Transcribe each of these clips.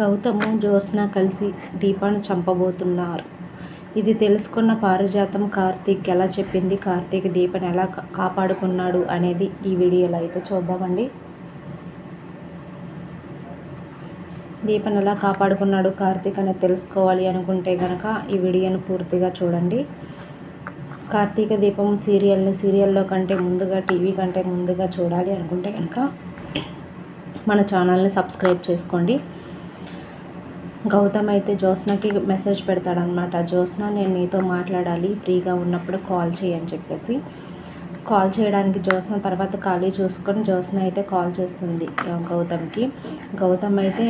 గౌతము జ్యోత్స్న కలిసి దీపాను చంపబోతున్నారు. ఇది తెలుసుకున్న పారిజాతం కార్తీక్ ఎలా చెప్పింది కార్తీక్ దీపని ఎలా కాపాడుకున్నాడు అనేది ఈ వీడియోలో అయితే చూద్దామండి. దీపని ఎలా కాపాడుకున్నాడు కార్తీక్ అనేది తెలుసుకోవాలి అనుకుంటే కనుక ఈ వీడియోను పూర్తిగా చూడండి. కార్తీక దీపం సీరియల్ని సీరియల్లో కంటే ముందుగా టీవీ కంటే ముందుగా చూడాలి అనుకుంటే కనుక మన ఛానల్ని సబ్స్క్రైబ్ చేసుకోండి. గౌతమ్ అయితే జ్యోత్స్నకి మెసేజ్ పెడతాడనమాట జ్యోత్స్న నేను నీతో మాట్లాడాలి ఫ్రీగా ఉన్నప్పుడు కాల్ చేయని చెప్పేసి. కాల్ చేయడానికి జ్యోత్స్న తర్వాత ఖాళీ చూసుకొని జ్యోత్స్న అయితే కాల్ చేస్తుంది గౌతమ్కి. గౌతమ్ అయితే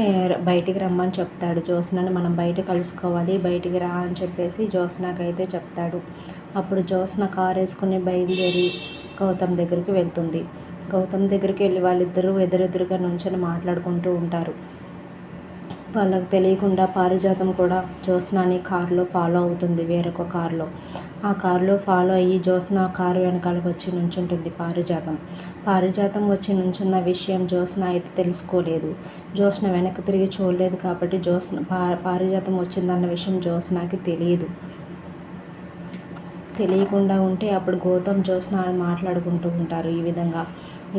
బయటికి రమ్మని చెప్తాడు. జ్యోత్స్నని మనం బయట కలుసుకోవాలి బయటికి రా అని చెప్పేసి జ్యోత్స్నకి అయితే చెప్తాడు. అప్పుడు జ్యోత్స్న కార్ వేసుకుని బయలుదేరి గౌతమ్ దగ్గరికి వెళ్తుంది. గౌతమ్ దగ్గరికి వెళ్ళి వాళ్ళిద్దరూ ఎదురెదురుగా నుంచొని మాట్లాడుకుంటూ ఉంటారు. వాళ్ళకి తెలియకుండా పారిజాతం కూడా జ్యోత్స్నాని కారులో ఫాలో అవుతుంది వేరొక కారులో. ఆ కారులో ఫాలో అయ్యి జ్యోత్స్న కారు వెనకాల వచ్చి నుంచుంటుంది పారిజాతం. పారిజాతం వచ్చి నుంచున్న విషయం జ్యోత్స్న అయితే తెలుసుకోలేదు. జ్యోత్స్న వెనక్కి తిరిగి చూడలేదు కాబట్టి జ్యోత్స్న పారిజాతం వచ్చిందన్న విషయం జ్యోత్స్నకి తెలియదు. తెలియకుండా ఉంటే అప్పుడు గౌతమ్ జ్యోత్స్న మాట్లాడుకుంటూ ఉంటారు ఈ విధంగా.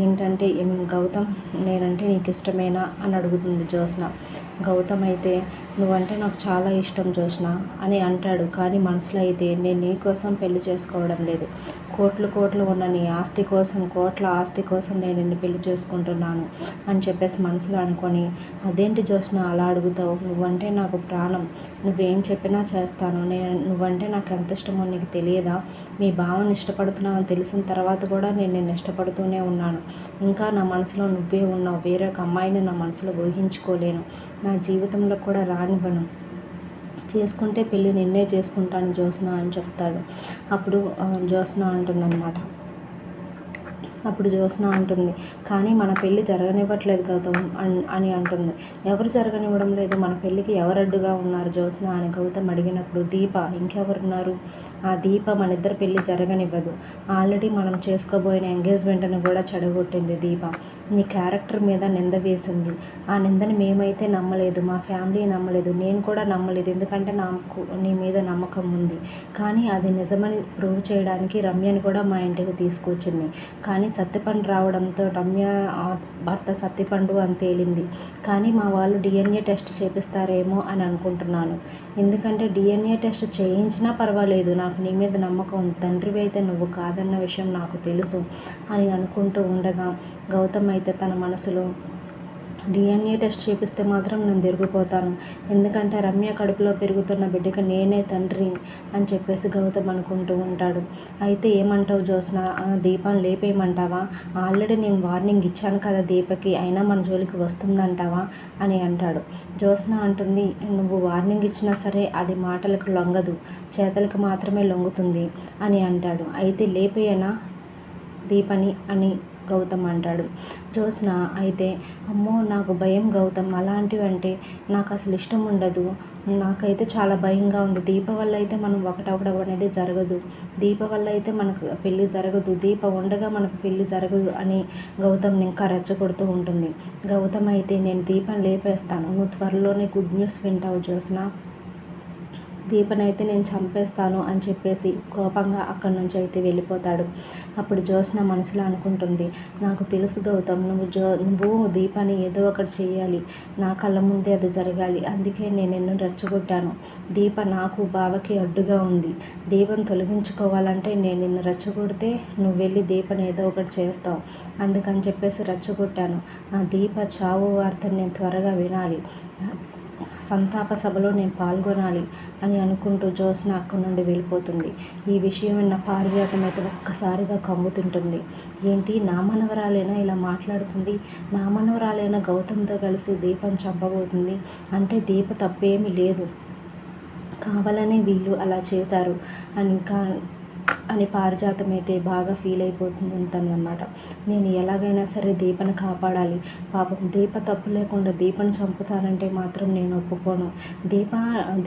ఏంటంటే గౌతమ్ నేనంటే నీకు ఇష్టమేనా అని అడుగుతుంది జ్యోత్స్న గౌతమ్ అయితే నువ్వంటే నాకు చాలా ఇష్టం జ్యోత్స్న అని అంటాడు. కానీ మనసులో అయితే నేను నీ కోసం పెళ్ళి చేసుకోవడం లేదు. కోట్లు కోట్లు ఉన్న నీ ఆస్తి కోసం కోట్ల ఆస్తి కోసం నేను నిన్ను పెళ్ళి చేసుకుంటున్నాను అని చెప్పేసి మనసులో అనుకొని అదేంటి జ్యోత్స్న అలా అడుగుతావు? నువ్వంటే నాకు ప్రాణం. నువ్వేం చెప్పినా చేస్తాను. నేను నువ్వంటే నాకు ఎంత ఇష్టమో నీకు తెలియదు? మీ భావన ఇష్టపడుతున్నావు అని తెలిసిన తర్వాత కూడా నేను నిన్ను ఇష్టపడుతూనే ఉన్నాను. ఇంకా నా మనసులో నువ్వే ఉన్నావు. వేరొక అమ్మాయిని నా మనసులో ఊహించుకోలేను. నా జీవితంలో కూడా రానివ్వను. చేసుకుంటే పెళ్ళి నిన్నే చేసుకుంటాను జ్యోత్స్న అని చెప్తాడు. అప్పుడు జ్యోత్స్న అంటుందన్నమాట. అప్పుడు జ్యోత్స్న అంటుంది. కానీ మన పెళ్ళి జరగనివ్వట్లేదు గౌతమ్ అని అంటుంది. ఎవరు జరగనివ్వడం లేదు. మన పెళ్ళికి ఎవరు అడ్డుగా ఉన్నారు జ్యోత్స్న అని గౌతమ్ అడిగినప్పుడు దీప ఇంకెవరున్నారు? ఆ దీప మన ఇద్దరు పెళ్ళి జరగనివ్వదు. ఆల్రెడీ మనం చేసుకోబోయిన ఎంగేజ్మెంట్ని కూడా చెడగొట్టింది దీప. నీ క్యారెక్టర్ మీద నింద వేసింది. ఆ నిందని మేమైతే నమ్మలేదు. మా ఫ్యామిలీ నమ్మలేదు. నేను కూడా నమ్మలేదు. ఎందుకంటే నాకు నీ మీద నమ్మకం ఉంది. కానీ అది నిజమని ప్రూవ్ చేయడానికి రమ్యని కూడా మా ఇంటికి తీసుకొచ్చింది. కానీ సత్యపండు రావడంతో రమ్య భర్త సత్యపండు అని తేలింది. కానీ మా వాళ్ళు డిఎన్ఏ టెస్ట్ చేపిస్తారేమో అని అనుకుంటున్నాను. ఎందుకంటే డిఎన్ఏ టెస్ట్ చేయించినా పర్వాలేదు. నాకు నీ మీద నమ్మకం. తండ్రివి అయితే నువ్వు కాదన్న విషయం నాకు తెలుసు అని అనుకుంటూ ఉండగా గౌతమ్ అయితే తన మనసులో డిఎన్ఏ టెస్ట్ చేపిస్తే మాత్రం నేను తిరిగిపోతాను. ఎందుకంటే రమ్య కడుపులో పెరుగుతున్న బిడ్డకి నేనే తండ్రి అని చెప్పేసి గౌతమ్ అనుకుంటూ ఉంటాడు. అయితే ఏమంటావు జోస్న దీపాన్ని లేపేయమంటావా? ఆల్రెడీ నేను వార్నింగ్ ఇచ్చాను కదా దీపకి అయినా మన జోలికి వస్తుందంటావా? అని అంటాడు. జోస్న అంటుంది నువ్వు వార్నింగ్ ఇచ్చినా సరే అది మాటలకు లొంగదు చేతలకు మాత్రమే లొంగుతుంది అని అంటాడు. అయితే లేపేయనా దీపని? అని గౌతమ్ అంటాడు. జ్యోత్స్న అయితే అమ్మో నాకు భయం గౌతమ్. అలాంటివంటే నాకు అసలు ఇష్టం ఉండదు. నాకైతే చాలా భయంగా ఉంది. దీప వల్ల అయితే మనం ఒకటవడం అనేది జరగదు. దీప వల్ల అయితే మనకు పెళ్ళి జరగదు. దీప ఉండగా మనకు పెళ్ళి జరగదు అని గౌతమ్ని ఇంకా రెచ్చగొడుతూ ఉంటుంది. గౌతమ్ అయితే నేను దీపం లేపేస్తాను. నువ్వు త్వరలోనే గుడ్ న్యూస్ వింటావు జ్యోత్స్న దీపనైతే నేను చంపేస్తాను అని చెప్పేసి కోపంగా అక్కడి నుంచి అయితే వెళ్ళిపోతాడు. అప్పుడు జ్యోత్స్న మనసులో అనుకుంటుంది నాకు తెలుసు గౌతమ్ నువ్వు జో నువ్వు దీపాన్ని ఏదో ఒకటి చేయాలి నా కళ్ళ ముందే అది జరగాలి. అందుకే నేను నిన్ను రెచ్చగొట్టాను. దీప నాకు బావకి అడ్డుగా ఉంది. దీపం తొలగించుకోవాలంటే నేను నిన్ను రెచ్చగొడితే నువ్వు వెళ్ళి దీపని ఏదో ఒకటి చేస్తావు. అందుకని చెప్పేసి రెచ్చగొట్టాను. ఆ దీప చావు వార్తను నేను త్వరగా వినాలి. సంతాప సభలో నేను పాల్గొనాలి అని అనుకుంటూ జ్యోత్స్న అక్కడి నుండి వెళ్ళిపోతుంది. ఈ విషయం విన్న పారిజాతం అయితే ఒక్కసారిగా కమ్ముతుంటుంది. ఏంటి? నామనవరాలైనా ఇలా మాట్లాడుతుంది? నా మనవరాలేనా గౌతమ్తో కలిసి దీపం చంపబోతుంది. అంటే దీప తప్పేమీ లేదు. కావాలనే వీళ్ళు అలా చేశారు. అని ఇంకా అని పారిజాతం అయితే బాగా ఫీల్ అయిపోతుంది ఉంటుందన్నమాట నేను ఎలాగైనా సరే దీపను కాపాడాలి. పాపం దీప తప్పు లేకుండా దీపను చంపుతానంటే మాత్రం నేను ఒప్పుకోను. దీప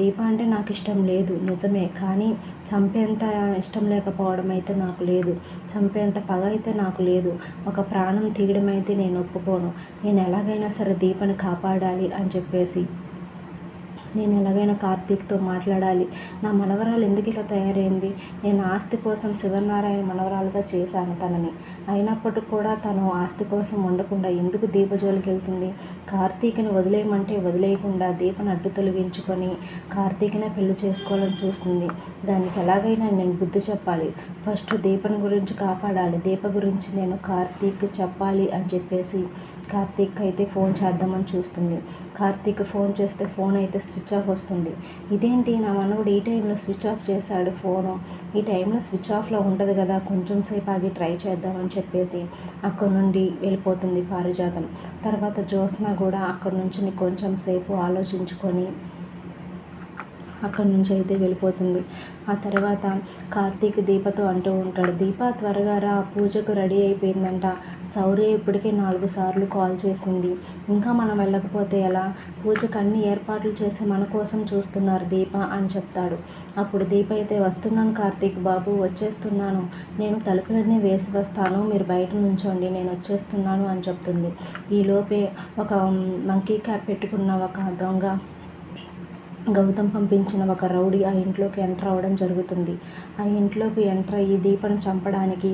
దీప అంటే నాకు ఇష్టం లేదు నిజమే. కానీ చంపేంత ఇష్టం లేకపోవడం అయితే నాకు లేదు. చంపేంత పగ అయితే నాకు లేదు. ఒక ప్రాణం తీయడం అయితే నేను ఒప్పుకోను. నేను ఎలాగైనా సరే దీపను కాపాడాలి అని చెప్పేసి. నేను ఎలాగైనా కార్తీక్తో మాట్లాడాలి. నా మనవరాలు ఎందుకు ఇలా తయారైంది? నేను ఆస్తి కోసం శివనారాయణ మనవరాలుగా చేశాను తనని. అయినప్పటికి కూడా తను ఆస్తి కోసం ఉండకుండా ఎందుకు దీపజోలికి వెళ్తుంది? కార్తీక్ని వదిలేయమంటే వదిలేయకుండా దీపను అడ్డు తొలగించుకొని కార్తీక్నే పెళ్ళి చేసుకోవాలని చూస్తుంది. దానికి ఎలాగైనా నేను బుద్ధి చెప్పాలి. ఫస్ట్ దీపని గురించి కాపాడాలి. దీప గురించి నేను కార్తీక్ చెప్పాలి అని చెప్పేసి కార్తీక్ అయితే ఫోన్ చేద్దామని చూస్తుంది. కార్తీక్ ఫోన్ చేస్తే ఫోన్ అయితే స్విచ్ ఆఫ్ వస్తుంది. ఇదేంటి? నా మనవడు ఈ టైంలో స్విచ్ ఆఫ్ చేశాడు ఫోను. ఈ టైంలో స్విచ్ ఆఫ్లో ఉంటుంది కదా కొంచెం సేపు ఆగి ట్రై చేద్దామని చెప్పేసి అక్కడ నుండి వెళ్ళిపోతుంది పారిజాతం. తర్వాత జ్యోత్స్న కూడా అక్కడ నుంచి కొంచెం సేపు ఆలోచించుకొని అక్కడి నుంచి అయితే వెళ్ళిపోతుంది. ఆ తర్వాత కార్తీక్ దీపతో అంటూ ఉంటాడు దీప త్వరగా రా పూజకు రెడీ అయిపోయిందంట. సౌర్య ఇప్పటికే నాలుగు సార్లు కాల్ చేసింది. ఇంకా మనం వెళ్ళకపోతే ఎలా? పూజకు అన్ని ఏర్పాట్లు చేసి మన కోసం చూస్తున్నారు దీప అని చెప్తాడు. అప్పుడు దీప అయితే వస్తున్నాను కార్తీక్ బాబు వచ్చేస్తున్నాను. నేను తలుపులన్నీ వేసి వస్తాను. మీరు బయట నుంచోండి. నేను వచ్చేస్తున్నాను అని చెప్తుంది. ఈలోపే ఒక మంకీ క్యాప్ పెట్టుకున్న ఒక దొంగ గౌతమ్ పంపించిన ఒక రౌడీ ఆ ఇంట్లోకి ఎంటర్ అవ్వడం జరుగుతుంది. ఆ ఇంట్లోకి ఎంటర్ అయ్యి దీపను చంపడానికి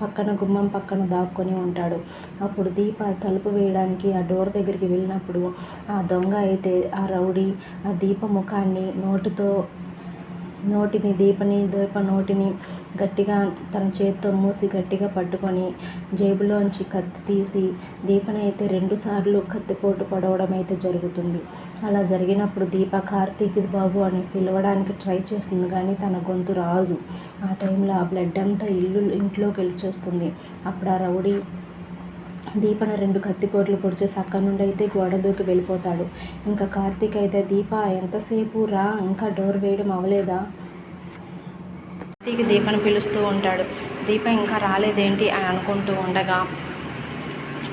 పక్కన గుమ్మం పక్కన దాక్కొని ఉంటాడు. అప్పుడు దీప తలుపు వేయడానికి ఆ డోర్ దగ్గరికి వెళ్ళినప్పుడు ఆ దొంగ అయితే ఆ రౌడీ ఆ దీప ముఖాన్ని నోటితో నోటిని దీపని దీప నోటిని గట్టిగా తన చేత్తో మూసి గట్టిగా పట్టుకొని జేబులోంచి కత్తి తీసి దీపని అయితే రెండుసార్లు కత్తిపోటు పడవడం అయితే జరుగుతుంది. అలా జరిగినప్పుడు దీప కార్తీక్ బాబు అని పిలవడానికి ట్రై చేస్తుంది కానీ తన గొంతు రాదు. ఆ టైంలో ఆ బ్లడ్ అంతా ఇల్లు ఇంట్లోకి వెళ్ళిచేస్తుంది అప్పుడు ఆ రౌడీ దీపన రెండు కత్తిపోట్లు పొడిచేసి అక్కడి నుండి అయితే గోడ దూకి వెళ్ళిపోతాడు. ఇంకా కార్తీక్ అయితే దీప ఎంతసేపు రా? ఇంకా డోర్ వేయడం అవ్వలేదా? కార్తీక్ దీపను పిలుస్తూ ఉంటాడు. దీప ఇంకా రాలేదేంటి? అని అనుకుంటూ ఉండగా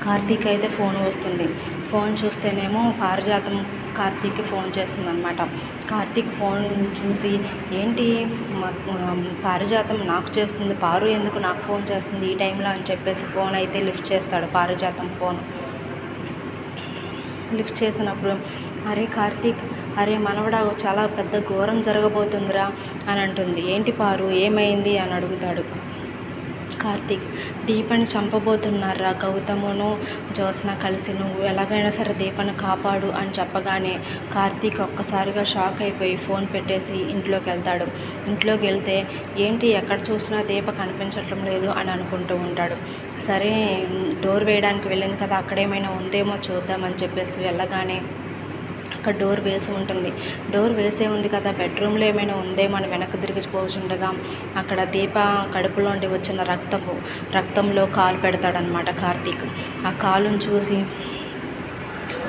కార్తీక్ అయితే ఫోన్ వస్తుంది. ఫోన్ చూస్తేనేమో పారిజాతం కార్తీక్కి ఫోన్ చేస్తుందనమాట కార్తీక్ ఫోన్ చూసి ఏంటి పారిజాతం నాకు చేస్తుంది పారు ఎందుకు నాకు ఫోన్ చేస్తుంది ఈ టైంలో? అని చెప్పేసి ఫోన్ అయితే లిఫ్ట్ చేస్తాడు పారిజాతం ఫోన్. లిఫ్ట్ చేసినప్పుడు అరే కార్తీక్ అరే మనవడా చాలా పెద్ద ఘోరం జరగబోతుందిరా అని అంటుంది. ఏంటి పారు ఏమైంది? అని అడుగుతాడు. కార్తీక్. దీపని చంపబోతున్నారా గౌతమును? జ్యోత్స్న కలిసి నువ్వు ఎలాగైనా సరే దీపను కాపాడు అని చెప్పగానే కార్తీక్ ఒక్కసారిగా షాక్ అయిపోయి ఫోన్ పెట్టేసి ఇంట్లోకి వెళ్తాడు. ఇంట్లోకి వెళ్తే ఏంటి ఎక్కడ చూసినా దీప కనిపించటం లేదు అని అనుకుంటూ ఉంటాడు. సరే డోర్ వేయడానికి వెళ్ళింది కదా అక్కడేమైనా ఉందేమో చూద్దామని చెప్పేసి వెళ్ళగానే అక్కడ డోర్ వేసి ఉంటుంది. డోర్ వేసే ఉంది కదా బెడ్రూమ్లో ఏమైనా ఉందేమో అని వెనక్కి తిరిగిపోతుండగా అక్కడ దీప కడుపులోండి వచ్చిన రక్తము రక్తంలో కాలు పెడతాడనమాట కార్తీక్. ఆ కాలును చూసి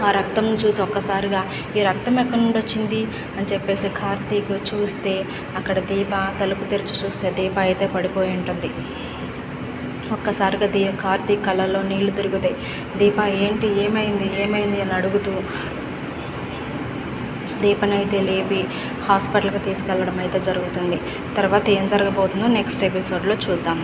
ఆ రక్తం చూసి ఒక్కసారిగా ఈ రక్తం ఎక్కడి నుండి వచ్చింది? అని చెప్పేసి కార్తీక్ చూస్తే అక్కడ దీప తలుపు తెరిచి చూస్తే దీప అయితే పడిపోయి ఉంటుంది. ఒక్కసారిగా దీ కార్తీక్ కళ్ళల్లో నీళ్ళు తిరుగుతాయి. దీప ఏంటి? ఏమైంది? ఏమైంది? అని అడుగుతూ దీపనైతే లేపి హాస్పిటల్కి తీసుకెళ్ళడం అయితే జరుగుతుంది. తర్వాత ఏం జరగబోతుందో నెక్స్ట్ ఎపిసోడ్లో చూద్దాం.